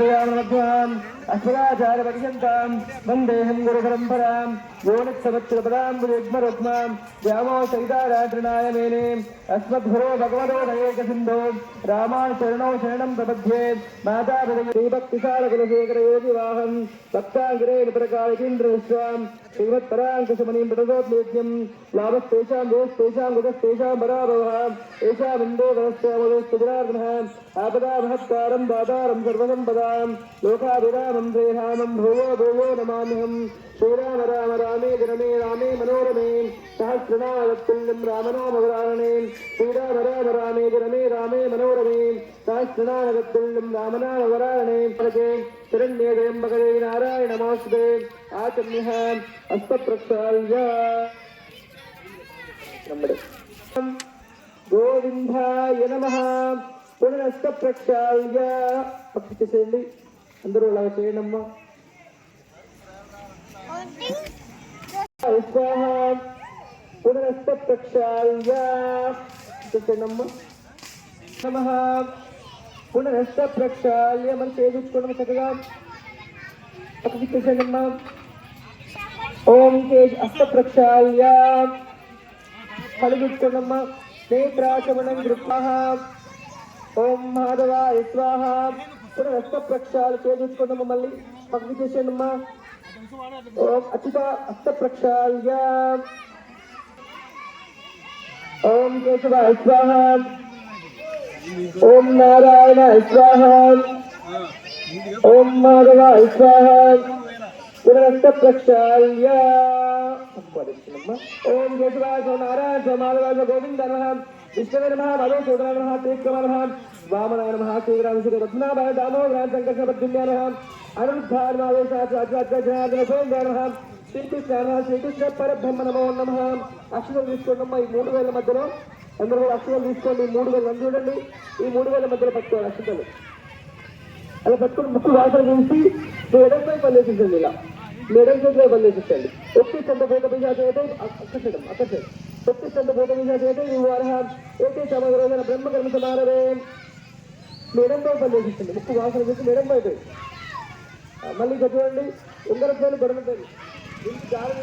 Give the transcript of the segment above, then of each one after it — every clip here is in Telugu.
Kaya naman अस्मदाचारपर्यन्तां वन्देऽहं गुरुपरम्परां योनित्सवत्रपदाम्बुयुग्मरुग्मां व्यामो सैतारात्रणाय मेने अस्मद्गुरो भगवतो नएक सिंधो राण शरण प्रबध्ये मातापदीपक्तिशालकुलशेखरयोगिवाहं भक्ताङ्गिरे निपरकालिकीन्द्रविश्वां श्रीमत्पराङ्कुशमणिं प्रदोद्योग्यं लाभस्तेषां आपदा महत्म दातारं लोकाभिराम ராமம் ஜெயராமம் புவோ புவோ நமாமிகம் ஸ்ரீராம ராம ராமே ஜனமே ராமே மனோரமே சஹசிரநாமத்துல்யம் ராமநாமபுராணே ஸ்ரீராம ராம ராமே ஜனமே ராமே மனோரமே சஹசிரநாமத்துல்யம் ராமநாமபுராணே பரதே திருநேதயம்பகதே நாராயணமாசுதே ஆச்சம்ய அஸ்தப்பிரசால்யா கோவிந்தாய நம புனரஸ்த பிரக்ஷால்யா பக்கத்து செல்லி అందరూ అలా చేయండి అమ్మా స్వాహ నమ. పునరస్త మనం చేయించుకోవడం చక్కగా. పక్కకి ఓం తేజ్ అస్త ఓం మాధవాయ స్వాహ. పునః రక్త ప్రక్షాళన చేయించుకున్నమ్మ మళ్ళీ. పక్కకి చేసేయండమ్మా ఓం అచ్యుత హస్త ప్రక్షాళ్య. ఓం కేశవ స్వాహ ఓం నారాయణ స్వాహ ఓం మాధవ స్వాహ పునరక్త ప్రక్షాళ్య. ఓం కేశవ నారాయణ మాధవ మాధవాయ గోవింద నమ. విష్ణవే నమ. మధు సోదర నమ. శ్రీకమ నమ. వామనాయ నమ శ్రీరామ శ్రీ రత్నాభాయ సంకర్షణ పద్యున్య నమ అనుద్ధార నమ శ్రీకృష్ణ శ్రీకృష్ణ పరబ్రహ్మ నమో నమ అక్షరం తీసుకోండమ్మా ఈ మూడు వేల మధ్యలో అందరూ అక్షరం తీసుకోండి ఈ మూడు వేల మంది చూడండి ఈ మూడు వేల మధ్యలో పట్టుకోవాలి అక్షతలు అలా పట్టుకుని ముక్కు వాసన చూసి మీ ఎడంపై పనిచేసేసండి ఇలా మేడం చేతిలో పనిచేసేసండి ఒట్టి సంత భూత విజాత అయితే అక్కడం అక్కడ ఒట్టి సంత భూత విజాత అయితే ఈ వారహ ఏకే సమగ్రోజన బ్రహ్మకర్మ సమానమే సమారవే మేడంపై పనిచేసించండి ముక్కు వాసన చూసి మేడంపై మళ్ళీ ఇక చూడండి. ఉంగర పేరు గొడవ పేరు ఇంటి గాలి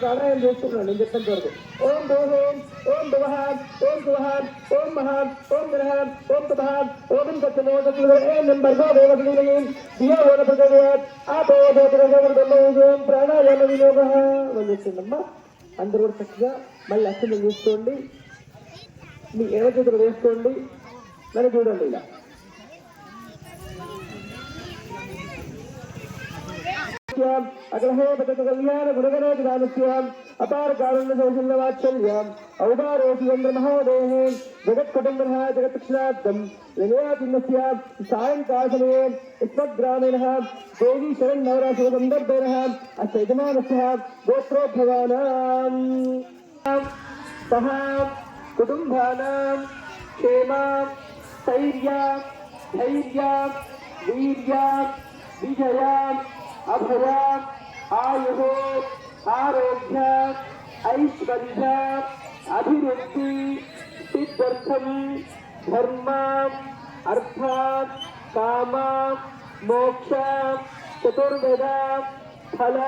ప్రాణాయం చేస్తున్నాను నేను చెప్పిన వరకు. ఓం దోహోం ఓం దువహాన్ ఓం సువహాన్ ఓం మహాన్ ఓం గ్రహాన్ ఓం తపహాన్ ఓం సత్యమో సత్యమో నెంబర్ దియో ఓన ప్రజోదయాత్ ఆపో ప్రాణాయామ వినియోగ అని చెప్పిందమ్మా అందరూ కూడా చక్కగా మళ్ళీ అక్షరం చూసుకోండి మీ ఎడమ చేతులు వేసుకోండి నన్ను చూడండి ఇలా. ഐശ്വര്യ അഗ്രഹേ പദകല്യാണ ഗുണഗണോപിധാനസ്യ അപാര കാരുണ്യ സൗജന്യവാത്സല്യ ഔദാരോപിതന്ത്ര മഹോദേഹേ ജഗത്കുടുംബ ജഗത്ക്ഷാബ്ദം ലലയാതിന്നസ്യ സായങ്കാലസമയേ ഇസ്മദ്ഗ്രാമിണ ദേവി ശരൺ നവരാശിവ സന്ദർഭേണ അസ്യജമാനസ്യ ഗോത്രോഭവാനാം सह कुटुम्बानां क्षेमा स्थैर्या धैर्या वीर्या विजया अभयम आयु, आरोग्य, ऐश्वर्य, अभिवृद्धि सिद्धर्थम धर्म अर्थ काम, मोक्ष चतुर्भेद फल,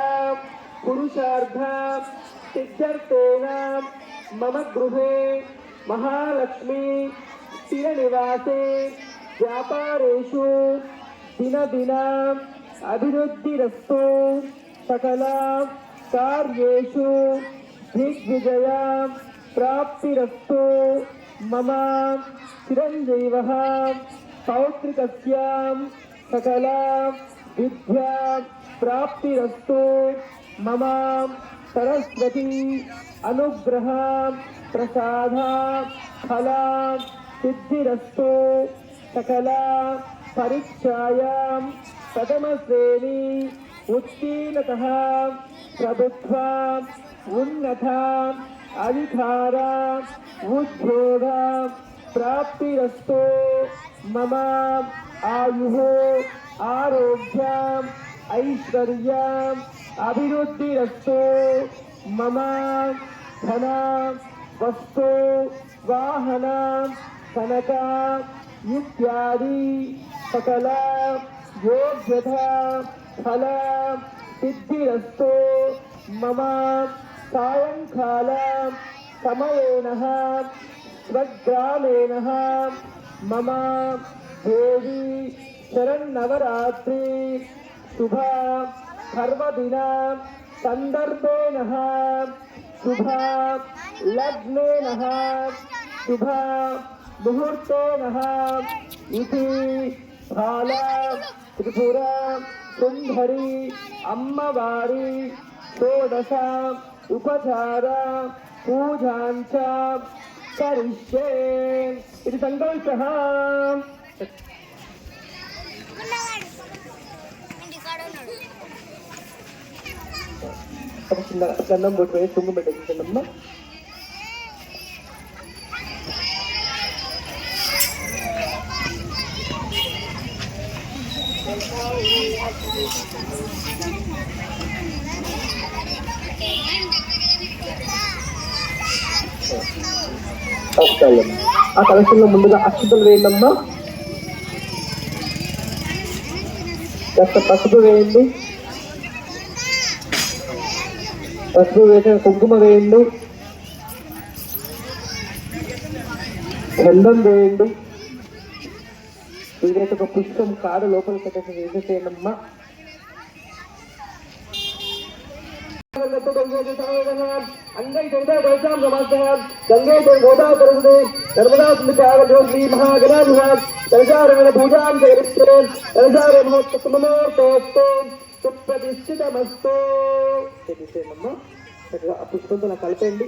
पुरुषार्थ सिद्धर्थेन मम गृहे, महालक्ष्मी स्थिर निवासे व्यापारेषु दिन दिना अभिवृद्धिरस्तु सकला कार्यु दिग्विजया प्राप्तिरस्त मम चिंजीव पौत्रिक सकला विद्या प्राप्तिरस्त मम सरस्वती अनुग्रह प्रसाद फला सिद्धिस्त सकला परीक्षाया प्रथमश्रेणी उत्कीर्णतः प्रभुत्वा उन्नता, अधिकारा, उद्योग प्राप्तिरस्तो मम आयु, आरोग्य, ऐश्वर्य मम धन, वस्तु, वाहन, कनक, इत्यादि सकला योग्यथा फल मम सायङ्काल समयेनः स्वग्रामेणः मम देवी शरणवरात्रि शुभा सर्वदिना सन्दर्भेणः शुभा लग्नेनः शुभा मुहूर्तेन इति भाला త్రిపుర సుందరి అమ్మవారి షోడశ ఉపచార పూజాంచ కరిష్యే ఇది సంకల్ప గంధం బొట్టు వేసి కుంకుమ పెట్టేసిందమ్మా అవకాశం ఆ కలెక్షన్ లో ముందుగా అక్షతలు వేయండమ్మా కాస్త పసుపు వేయండి పసుపు వేసిన కుంకుమ వేయండి గంధం వేయండి ఇదైతే ఒక పుష్పం కాడ లోపల పెట్టేసి వేసేసేయమ్మా పుష్పంతో నాకు కలిపండి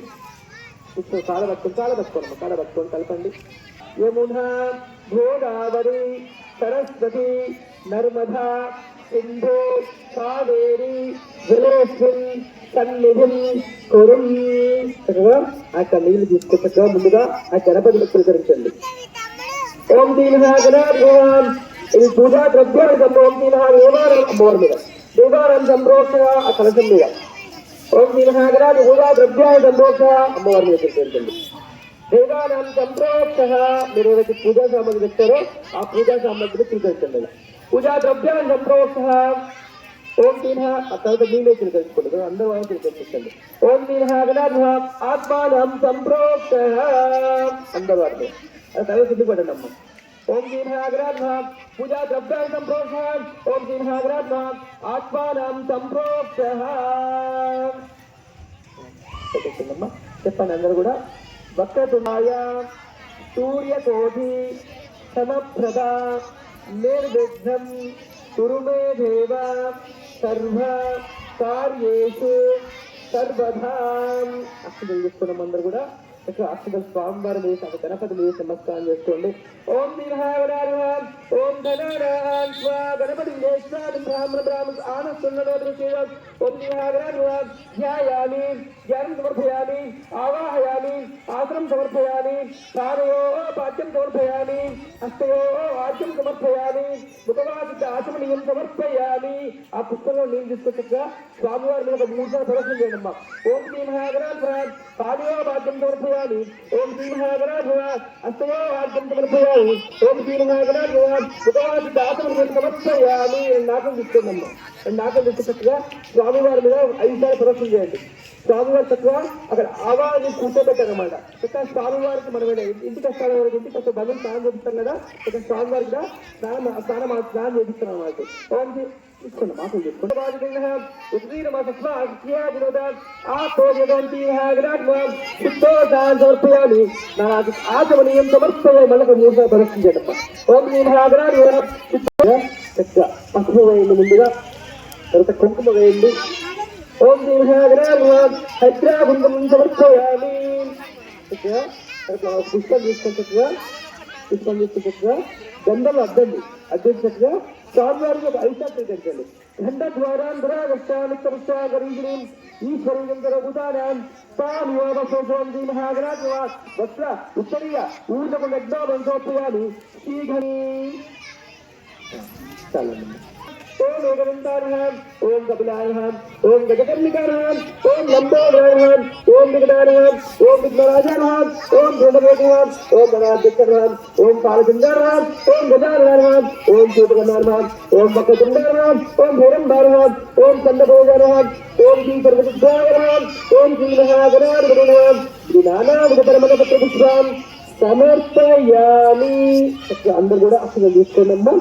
పుష్పం కాడ పట్టుకొని కాడ పట్టుకోండి కాడ పట్టుకొని కలపండి. యమునా గోదావరి సరస్వతి నర్మదా సింధు కావేరి జలేస్మిన్ సన్నిధిం కురుం. చక్కగా ఆ యొక్క నీళ్ళు తీసుకొచ్చగా ముందుగా ఆ గణపతిని స్వీకరించండి ఓం దీనః ఇది పూజా ద్రవ్యాలు ఓం దీనః దేవాలయం అమ్మవారి మీద. దేవాలయం సంప్రోక్ష ఆ కలశం మీద. ఓం దీనః గణాధి పూజా ద్రవ్యాలు సంప్రోక్ష అమ్మవారి మీద స్వీకరించండి దేవాలయం సంప్రోక్త మీరు ఏదైతే పూజా సామాగ్రి తెచ్చారో. ఆ పూజా సామాగ్రిని స్వీకరించండి పూజా ద్రవ్యాన్ని సంప్రోక్త ఓం దీన ఆ తర్వాత మీరే స్వీకరించుకోండి అందరూ వాళ్ళు స్వీకరించండి ఓం దీన గణాధ ఆత్మానం సంప్రోక్త అందరూ అది తర్వాత సిద్ధిపడండి అమ్మ. ఓం దీనాగ్రాధ పూజా ద్రవ్యాన్ని సంప్రోక్ష ఓం దీనాగ్రాధ ఆత్మానం సంప్రోక్ష పెట్టేసిందమ్మా చెప్పండి అందరూ కూడా. వక్రతుమాయ సూర్యకోటి సమప్రద నిర్విఘ్నం కురు మే దేవ సర్వ కార్యేషు సర్వదా అక్షరం చెప్తున్నాం అందరు కూడా ఇక్కడ అక్షరం స్వామివారు వేసి అక్కడ గణపతి వేసి నమస్కారం చేసుకోండి. ఓం దీర్ఘావరాయ ఓం ధనారాయణ స్వా గణపతి వేష్ణాది బ్రాహ్మణ బ్రాహ్మణ ఆనస్తున్నోదరు ఓం దీర్ఘావరాయ ధ్యాయామి ధ్యానం సమర్పయామి ఆవాహయామి ఆసనం సమర్పయామి పాదయో పాద్యం సమర్పయామి హస్తయో వాద్యం సమర్పయామి ముఖవాసి ఆచమనీయం సమర్పయామి. ఆ పుస్తకంలో నేను తీసుకొచ్చగా స్వామివారి మీద ఒక మూడు సార్లు ప్రదర్శన చేయండి అమ్మా. ఓం శ్రీ మహాగణాధ పాదయో వాద్యం సమర్పయామి ఓం శ్రీ మహాగణాధ హస్తయో వాద్యం సమర్పయామి. ఓం శ్రీ మహాగణాధ ముఖవాసి ఆచమనీయం సమర్పయామి నాకం తీసుకోండి అమ్మా నాకం తీసుకొచ్చగా స్వామివారి మీద ఐదుసారి ప్రదర్శన చేయండి. స్వామివారి తక్కువ అక్కడ ఆవాజ్ కూర్చోబెట్టారన్నమాట. ఇక్కడ స్వామివారికి మనం ఇంటికి వస్తాం వరకు ఇంటికి వస్తే భగవన్ స్నానం చేపిస్తాం కదా. ఇక్కడ స్వామివారికి కూడా స్నానం స్నానం స్నానం చేపిస్తున్నాం అన్నమాట ఓం శ్రీ- తీసుకోండి మాటలు తీసుకోండి సమర్పయామి నాకు ఆచమనీయం సమర్పయ మనకు మూడు పరీక్ష చేయడం ఓం నీ మహాగరాడు పసుపు వేయండి ముందుగా తర్వాత కుంకుమ వేయండి ఓం శ్రీ మహాగణాలు హైద్రాబుందం సమర్పయామి చక్కగా అట్లా ఒక పుష్పం తీసుకుంటట్టుగా పుష్పం తీసుకుంటట్టుగా గంధం అద్దండి అద్దండి చక్కగా స్వామివారికి ఒక ఐసార్ స్వీకరించండి గంధ ద్వారాంధ్రాగష్టాన్ని సమస్యాగరీగిని ఈశ్వరీయం జరుగుతానాం తాను యోగోం శ్రీ మహాగణాలు వస్త్ర ఉత్తరీయ ఊర్జకు లగ్నాభం సమర్పయామి శ్రీఘని చాలండి ఓం ఓం ఏకదంతాయ నమః ఓం కపిలాయ నమః ఓం గజకర్ణికాయ నమః ఓం లంబోదరాయ నమః ఓం వికటాయ నమః ఓం విఘ్నరాజాయ నమః ఓం భూతవేద నమః ఓం గణాధ్యక్ష నమః ఓం కాలచంద్ర నమః ఓం గజానన నమః ఓం సూతగణ నమః ఓం భక్తతుండ నమః ఓం భైరంభార నమః ఓం చంద్రభోజ నమః ఓం శ్రీ సర్వసిద్ధాయ నమః ఓం శ్రీ మహాగణాధిపతి నమః శ్రీ నానావిధ పరమపత్ర పుష్పాం సమర్పయామి చక్కగా అందరు కూడా అక్షరం తీసుకోండమ్మా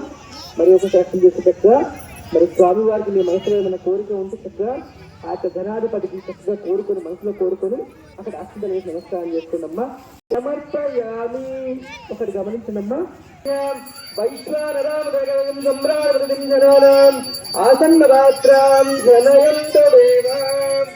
మరి ఒక శాస్త్రం చేసే చక్కగా మరి స్వామి వారికి మీ మనసులో ఏమైనా కోరిక ఉంటే చక్కగా ఆ యొక్క ధనాధిపతికి చక్కగా కోరుకొని మనసులో కోరుకొని అక్కడ అక్షతలు నమస్కారం చేసుకోండమ్మా సమర్పయామి. ఒకటి గమనించండమ్మా. వైశ్వానరామదగం ఆసన్న రాత్రాం జనయంతో దేవాం.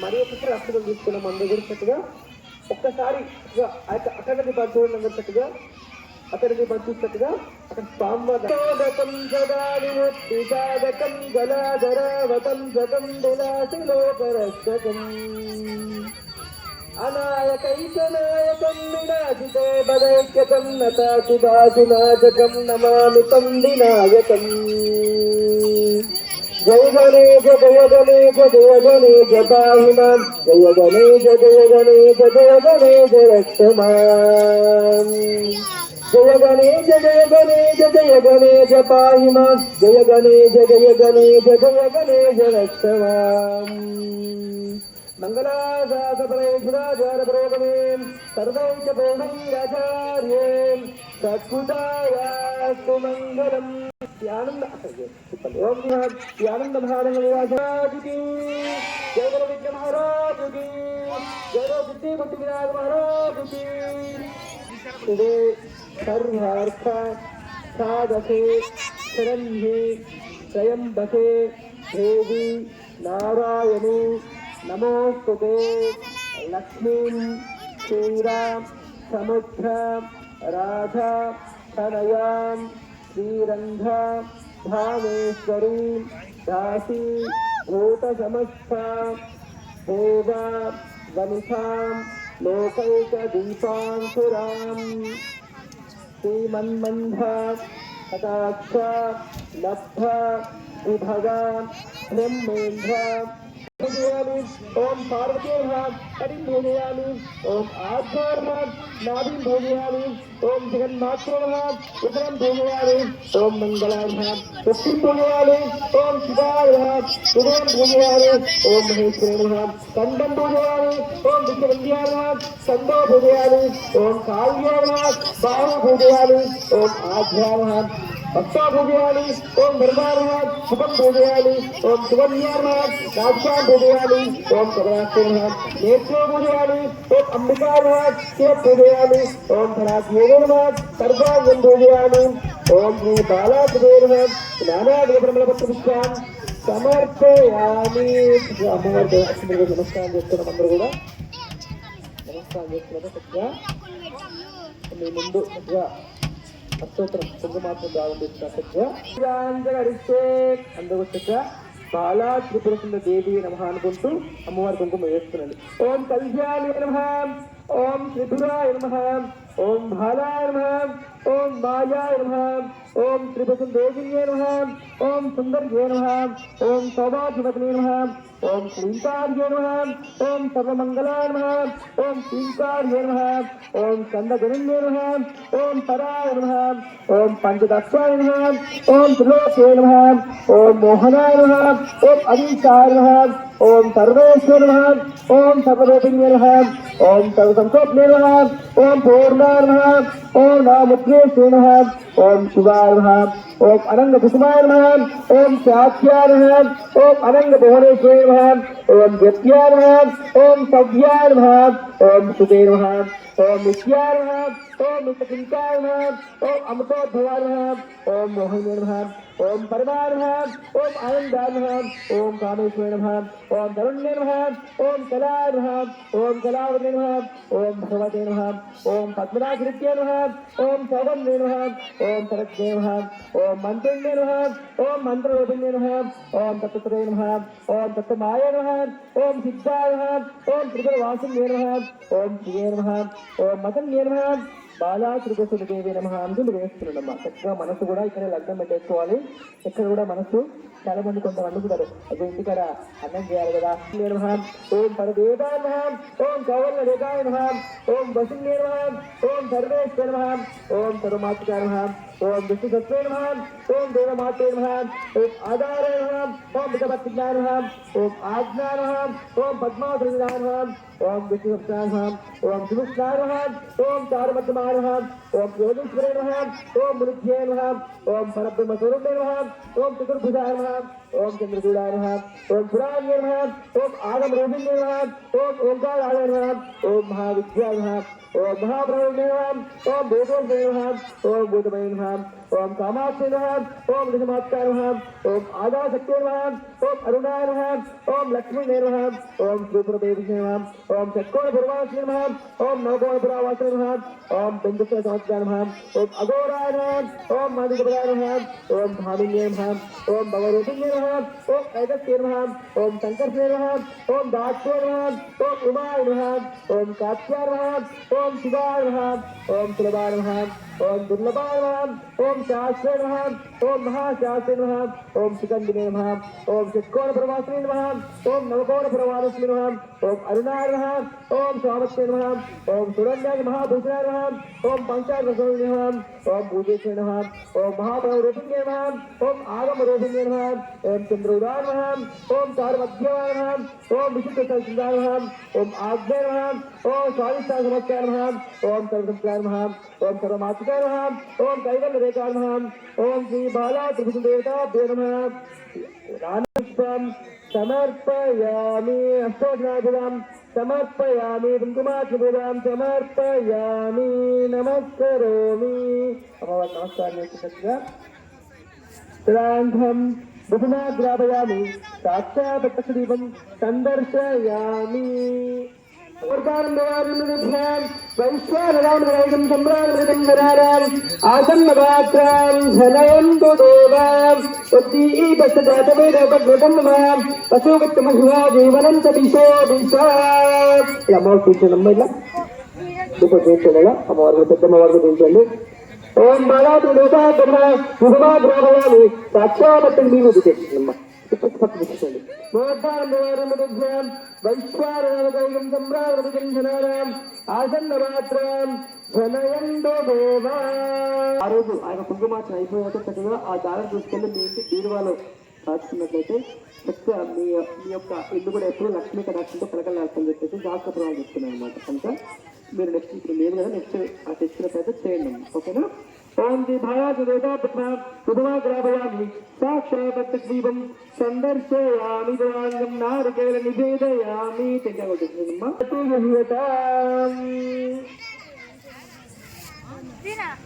మరి ఒకసారి అక్షరం తీసుకున్నాం అందరూ చక్కగా ఒక్కసారి అక్కడ ఆ యొక్క చక్కగా అక్కడికి పంచున్నట్టుగా అక్కడ సాంవదకం సదానిముత్తిసాదకం గలాధరావతం జగం విలాసిలోకరక్షకం అనాయకైకనాయకం వినాశితో బదైక్యకం నతాశుభాశునాశకం నమామి తం వినాయకం. జయ గణేశ జయ గణేశ జయ గణేశ పాహి జయ గణేశ జయ గణేశ జయ గణేశ జయ గణేశ జయ గణేశ జయ గణేశ పాహి జయ గణేశ జయ గణేశ జయ గణేశ రక్షమాం మంగళాశాసపరేశ్వరాచారపురోగమే సర్వై చ పౌర్ణైరాచార్యే సత్కుటాయాస్తు మంగళం ఆనంద ఓం జయ గురు విద్య మహారాజుకి. జయ గురు సిద్ధి వినాయక మహారాజుకి सर्वार्थ साधके शरण्ये त्र्यम्बके देवी, नारायणी, नमोस्तुते। लक्ष्मी श्रीरा समुद्र, राधा तनया श्रीरंध भावेश्वरी दासी, भूतसमस्ता देवा वनितां लोकैकदीपाङ्कुराम् దీపాంకురాం శ్రీమన్మంధ కటాక్ష లబ్ధ విభగ ओम पार्वतीर्भाग करिम ओम ओम आध्यार्भाग नाभिम भोजयालु ओम जगन्मात्रभाग उदरम भोजयालु ओम मंगलार्भाग पुष्टिम भोजयालु ओम शिवार्भाग ओम महेश्वरभाग कंडम भोजयालु ओम विश्ववंद्यार्भाग संदो भोजयालु ओम काव्यार्भाग बाहु भोजयालु ओम आध्यार्भाग ఆధ్యాయ భక్తా పూజయామి ఓం నిర్మాణ శుభం పూజయామి ఓం శుభన్యామ రాజ్యా పూజయామి ఓం సదాశివ నేత్రో పూజయామి ఓం అంబికా శివ పూజయామి ఓం ధనాధ్యేవ సర్వాంగం పూజయామి ఓం శ్రీ బాలాదేవ నానా దేవరమల పత్ర పుష్పాం సమర్పయామి అమ్మవారి అక్షములకు నమస్కారం చేస్తున్నాం అందరూ కూడా నమస్కారం చేస్తున్నారు చక్కగా మీ ముందు చక్కగా అష్టోత్తరం కుంకుమాత్రం ప్రారంభించినట్టుగా అందరూ చక్కగా బాలా త్రిపుర సుందర దేవి నమ అనుకుంటూ అమ్మవారి కుంకుమ వేస్తున్నాడు ఓం కళ్యాణి నమ ఓం త్రిపురాయ నమ. ओम भालाय ओम मायाम ओम ओम देवी नम ओम सुंदर सुंदर्ये नम ओम सौभाग्यवदने नम ओम श्रीकार श्रींकार्ये नम ओम सर्वमंगला नम ओम श्रीकार श्रींकार्ये नम ओम चंद्रगणन्ये नम ओम पराय नम ओम पंचदत्वाय नम ओम त्रिलोक नम ओम मोहनाय नम ओम अनीशाय नम ओम सर्वेश्वर नम ओम सर्वरूपिण्ये नम ओम सर्वसंकोप नम ओम पूर्ण शिवाय नमः ओम रामकृष्ण नमः ओम शिवाय नमः ओम अनंग कुमार नमः ओम साक्षाय नमः ओम अनंग भुवनेश्वरी नमः ओम जत्याय नमः ओम सव्याय नमः ओम सुदेव नमः ओम नित्याय नमः ओम मितकिंकाय ओम अमृतो भुवाय ओम मोहिनी नमः ओम परमार नमः ओम आनंद नमः ओम कामेश्वर नमः ओम तरुण्य नमः ओम कलाय नमः ओम कलावती नमः ओम भगवते नमः ओम पद्मनाभृत्य नमः ओम सौगम नमः ओम सरत्ये नमः ओम मंत्रिण्य नमः ओम मंत्ररूपिण्य नमः ओम तत्त्वे नमः ओम तत्त्वमाय नमः ओम सिद्धा नमः ओम त्रिगुणवासिन्ये नमः ओम प्रिये नमः ओम मतन नमः బాలా దేవి నమ. అంటూ వేస్తున్నాడమ్మా చక్కగా మనసు కూడా ఇక్కడ లగ్నం పెట్టేసుకోవాలి. ఇక్కడ కూడా మనసు చాలా మంది కొంత వండుకుంటారు అదే ఇంటికాడ అన్నం చేయాలి కదా నమః ఓం పరదేవాయ నమః ఓం కౌవల రేఖాయ నమః ఓం వసున్యే నమః ఓం సర్వేశ్వర నమః ఓం సర్వమాత్రికాయ నమః ఓం విష్ణు సత్వే నమః ఓం దేవమాతే నమః ఓం ఆధారాయ నమః ఓం విగపత్తిజ్ఞాయ నమః ఓం ఆజ్ఞాయ నమః ఓం పద్మావృతాయ నమః ఓం విష్ణు సత్యాయ నమః ఓం శివస్నాయ నమః ఓం చారుమధ్యమాయ నమః ఓం యోగేశ్వరే నమః ఓం మునిధ్యే నమః ఓం పరబ్రహ్మ స్వరూపే నమః ఓం చతుర్భుజాయ महाराज ओम चंद्रचूड़ा महाराज ओम सुराज महाराज ओम आगम रोहिणी महाराज ओम ओंकार आगर महाराज ओम महाविद्या महाराज ओम महाप्रवीण महाराज ओम भूतों महाराज ओम भूतमय महाराज ओम कामाक्षी नमः ओम ऋषभात्कार नमः ओम आदा शक्ति नमः ओम अरुणा नमः ओम लक्ष्मी नमः ओम सुप्रदेवी नमः ओम चकोर भुरवासी नमः ओम नवकोण पुरावासी नमः ओम बिंदुसर समत्कार नमः ओम अगोराय नमः ओम मादिकपदाय नमः ओम भामिन्ये नमः ओम भगवरूपिण्ये नमः ओम ऐकस्य नमः ओम शंकरस्य नमः ओम दाक्षो नमः ओम उमा नमः ओम कात्याय नमः ओम शिवाय नमः ओम सुलभाय नमः ओम दुर्लभाय ओम चाश्वय ओम महाशास्त्री नमः ओम सिकंदिने नमः ओम सिकोर प्रवासिनी नमः ओम नवकोर प्रवासिनी नमः ओम अरुणार नमः ओम स्वामत्ये नमः ओम सुरंजन महाभूषण नमः ओम पंचाग्रसोय नमः ओम पूजेशे नमः ओम महाभाव रोहिण्य नमः ओम आगम रोहिण्य नमः ओम चंद्रोदार नमः ओम चारुमध्यवाय नमः ओम विशुद्ध संस्कृताय नमः ओम आग्नेय नमः ओम स्वादिष्टा समस्या नमः ओम सर्वसंस्कार नमः ओम सर्वमातिकाय नमः ओम कैवल्य रेखा नमः ओम श्री దేవతాభ్యో నమః సమర్పయామి అష్టోజనాభుజాం సమర్పయామి కుంకుమాక్షభుజాం సమర్పయామి నమస్కరోమి అమ్మవారి నమస్కారం చేసినట్టుగా తదాంధం బహుమా గ్రాపయామి సందర్శయామి వైశ్వానరామృతం సమ్రామృతం వరారాం ఆసన్నపాత్రాం ధనయంతు దేవాం ఉద్దీపస్తజాతవేదోపఘృతం మాం పశుగత్తమశివా జీవనంత దిశో దిశా అమ్మవారు కూర్చోండి ఇలా ఇప్పుడు కూర్చోండి ఇలా అమ్మవారు పెద్దమ్మవారు కూర్చోండి ఓం బాలా లోకా బ్రహ్మ సుభమా గ్రామయామి సాక్షాపత్తం మీరు తెచ్చిందమ్మా పక్కన ఆ రోజు ఆయన కుంకుమార్చన అయిపోయాక చక్కగా ఆ దారం చూసుకెళ్ళి మీ ఇంటి బీరువాలో దాచుకున్నట్లయితే చక్కగా మీ మీ యొక్క ఇల్లు కూడా ఎప్పుడు లక్ష్మీ కటాక్షంతో కలకలాడుతుందని చెప్పేసి జాగ్రత్తలు చెప్తున్నాను అనమాట కనుక మీరు నెక్స్ట్ ఇప్పుడు లేదు కదా నెక్స్ట్ ఆ తెచ్చినట్లయితే చేయండి ఓకేనా? ఓం ది భాయాజ దేవతాపత్మ సుధమా గ్రాపయామి సాక్షాత్ దీపం సందర్శయామి దేవాంగం నారికేల నివేదయామి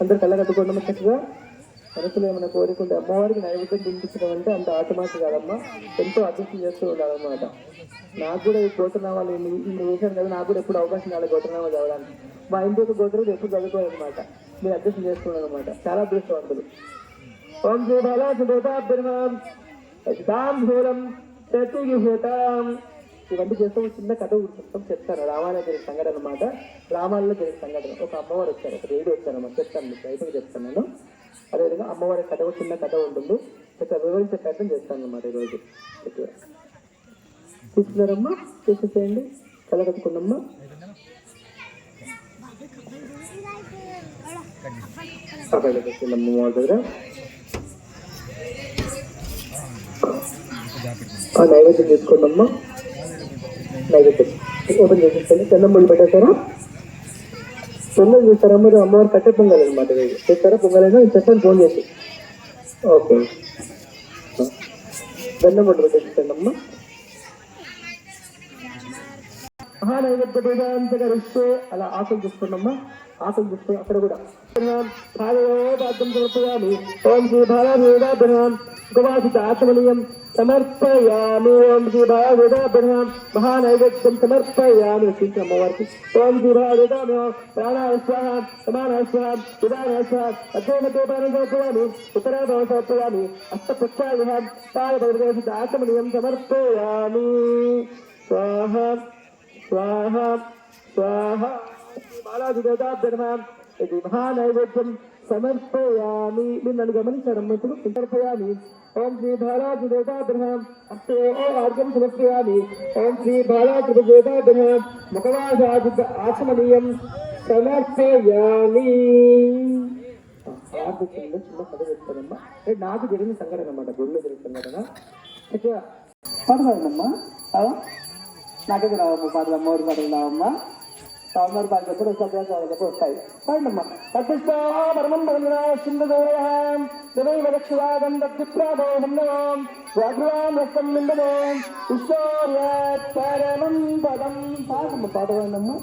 అందరు కళ్ళ కట్టుకోండి చక్కగా. మనసులో ఏమైనా కోరుకుంటే అమ్మవారికి నైవేద్యం తినిపించడం అంటే అంత ఆటమాట కాదమ్మా. ఎంతో అదృష్టం చేస్తూ ఉండాలన్నమాట. నాకు కూడా ఈ గోత్రనామాలు ఇన్ని ఇన్ని వేశాను కదా నాకు కూడా ఎప్పుడు అవకాశం రాలేదు గోత్రనామా చదవడానికి. మా ఇంటి యొక్క గోత్రం ఎప్పుడు చదువుకోవాలన్నమాట మీరు అడ్జస్ట్ చేసుకున్నాను అనమాట చాలా అదృష్టవంతులు. ఓం శ్రీ బాలా సుభోతాభ్యర్మాం ఇవన్నీ చేస్తూ చిన్న కథ చెప్తాం చెప్తాను. రామాలయం జరిగిన సంఘటన అనమాట రామాలలో జరిగిన సంఘటన. ఒక అమ్మవారు వచ్చారు. ఒక రేడి వచ్చారు అన్నమాట. చెప్తాను మీకు. చెప్తాను నేను. అదేవిధంగా అమ్మవారి కథ ఒక చిన్న కథ ఉంటుంది. ఇట్లా వివరించే ప్రయత్నం చేస్తాను అనమాట ఈరోజు. తీసుకున్నారమ్మా? తీసేసేయండి కళ కట్టుకున్నమ్మా అబ్బాయిలకు వచ్చింది అమ్మవారి దగ్గర నైవేద్యం తీసుకోండి అమ్మా నైవేద్యం ఓపెన్ చేసేసుకోండి చందం ముళ్ళు పెట్టేశారా పొంగల్ చూస్తారా మీరు అమ్మవారు కట్టే పొంగల్ అనమాట ఇది చేస్తారా అయినా చెప్పండి ఫోన్ చేసి ఓకే. దండం ముళ్ళు పెట్టేసేసండి అమ్మా మహానైవేద్య భేదాంతగా రిస్తే అలా ఆకులు చూసుకోండి అమ్మా ఆకులు అక్కడ కూడా. పాదయోపాద్యం సమర్పయామి ఓం శ్రీ బాలవేదాభ్యాం ఉపవాసిత ఆత్మనీయం సమర్పయామి ఓం శ్రీ బాలవేదాభ్యాం మహానైవేద్యం సమర్పయామి శ్రీ అమ్మవారికి ఓం శ్రీ బాలవేదాభ్యాం ప్రాణాయ స్వాహ సమానాయ స్వాహ ఉదానాయ స్వాహ అధ్యయనతో పానం సమర్పయామి. ఉత్తరాభావం సమర్పయామి అష్టపుష్పాయ పాదభగవత ఆత్మనీయం సమర్పయామి స్వాహ స్వాహ స్వాహ బాలాజీ దేవతాభ్యర్మాం ఇది మహానైవేద్యం. సమర్పయామి. మీరు నన్ను గమనించడం ఇప్పుడు సమర్పయామి. ఓం శ్రీ బాలాజీ దేవతాభ్యర్మాం అస్తే ఓ ఆర్గం సమర్పయామి. ఓం శ్రీ బాలాజీ దేవతాభ్యర్మాం ఆచమనీయం సమర్పయామి. చిన్న కథ చెప్తానమ్మా. నాకు జరిగిన సంఘటన అన్నమాట. గుడిలో జరిగిన సంఘటన. అయితే పాడదామమ్మా నాకే రావమ్మ? పాడదమ్మ ఊరు పాడదామమ్మా சாமர் பாக்கிய புரஸ்தாரத்தை போட்டாய் பாடமா தத்ஸ்தா பரமம் பரமனா சிந்த கௌரவாம் தேவைவ லட்சுவாதம் தத்பிராபோ ஹம்னோம் வாகுராம் பாடுவோம்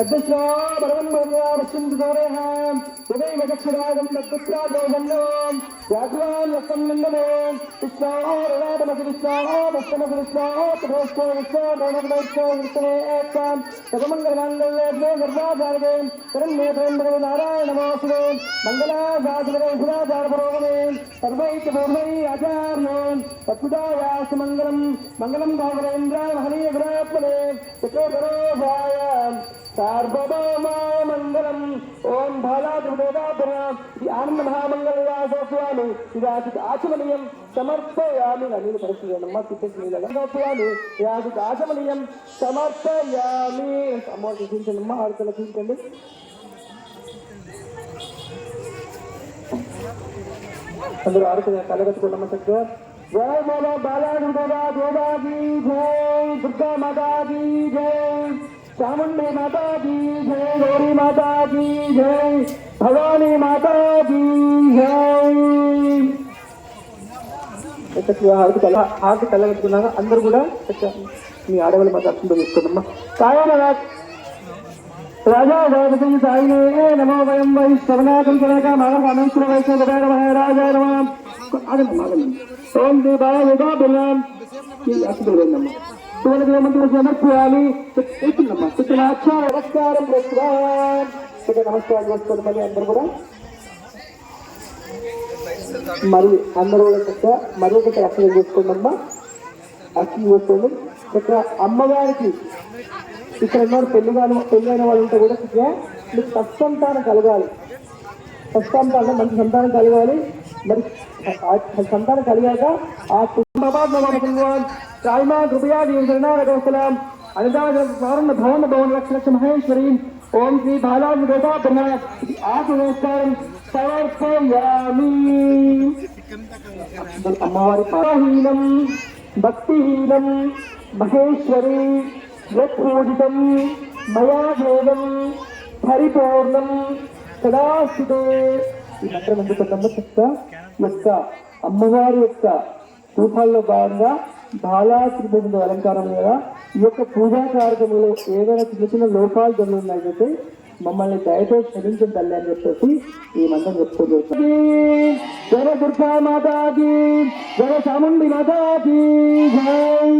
तद्विश्वा परमन्मर्या पश्यन्तु दूरेः उदैव चक्षुरागं तद्विश्वा गोगन्नोम् व्याघ्रान् रक्तं नन्दनो विश्वाः रणादमसि विश्वाः दशमसि विश्वाः तथोष्ठो विश्वो दोनोष्ठो विष्णवे एकां तपमङ्गलमाङ्गल्ये गर्भाचारके करन्मेधेन्द्रे नारायणमासुरे मङ्गलासासुरे सुराचारपरोगमे सर्वैः पूर्वैः आचार्यो तत्पुदायास्तु मङ्गलं मङ्गलं भागवेन्द्राय हनीयगुणात्मने यतो परोभाय సార్వభౌమాయ మంగళం ఓం బాలాదేవాభ్ర ఈ స్వామి మహామంగళయాసోస్వామి ఆచమనీయం సమర్పయామి నేను పరిస్థితి తిప్పేసి ఇదాసి ఆచమనీయం సమర్పయామి అమ్మ చూపించండి అమ్మ ఆడతల చూపించండి అందరూ ఆడుతున్న కలగట్టుకున్నమ్మ చక్కగా జయ మోలో బాలాదుర్గా దేవాజీ జయ దుర్గా మాతాజీ माता చాముండి మాతాజీ गौरी గౌరీ మాతాజీ जय భవానీ మాతాజీ జై చక్కగా హారతి కల హారతి కలగట్టుకున్నాక అందరూ కూడా మీ ఆడవాళ్ళు మధ్య అర్థం తీసుకున్నమ్మా కాయన రాజా దేవతీ సాయినే నమో వయం వై శ్రవణాథం కనక మహర్మనుష్ణ వైష్ణవ మహారాజా నమ ఆగండి ఆగండి ఓం దీపాయ యుగాభిలాం అర్థం శివుని దేవమంత్రులు సమర్పయాలి చెప్తుందమ్మా చిత్రాక్ష నమస్కారం ప్రస్తుతం ఇక్కడ నమస్కారం. చేసుకోండి మళ్ళీ అందరూ కూడా మరి అందరూ కూడా చక్క మరి ఒకటి అక్షరం అమ్మ అక్షరం చేసుకోండి ఇక్కడ అమ్మగారికి ఇక్కడ ఉన్నారు పెళ్ళి కాని పెళ్ళైన వాళ్ళు ఉంటే కూడా ఇక్కడ మీకు సత్సంతానం కలగాలి సత్సంతానం మంచి సంతానం కలగాలి మరి ఆ- సంతానం కలిగాక ఆ కుటుంబాత్మకం రాయిమా కృపయా దీవసలాం అనుదాన భవన భవన లక్ష లక్ష మహేశ్వరి ఓం శ్రీ బాలాజీ దేవతా ఆకు నమస్కారం సమర్పయామి అమ్మవారి పాహీనం భక్తిహీనం మహేశ్వరి యత్పూజితం మయా దేవం పరిపూర్ణం సదాశిదే ఈ మంత్రం ఎందుకంటే చెక్క యొక్క అమ్మవారి యొక్క రూపాల్లో భాగంగా బాలా త్రిభుజ అలంకారం లేదా ఈ యొక్క పూజా కార్యక్రమంలో ఏదైనా చిన్న చిన్న లోపాలు జరుగుతున్నాయంటే మమ్మల్ని దయచేసి క్షమించిన తల్లి అని చెప్పేసి ఈ మంత్రం చెప్పుకోవచ్చు జయ దుర్గా మాతాకి జయ చాముండి మాతాకి జై.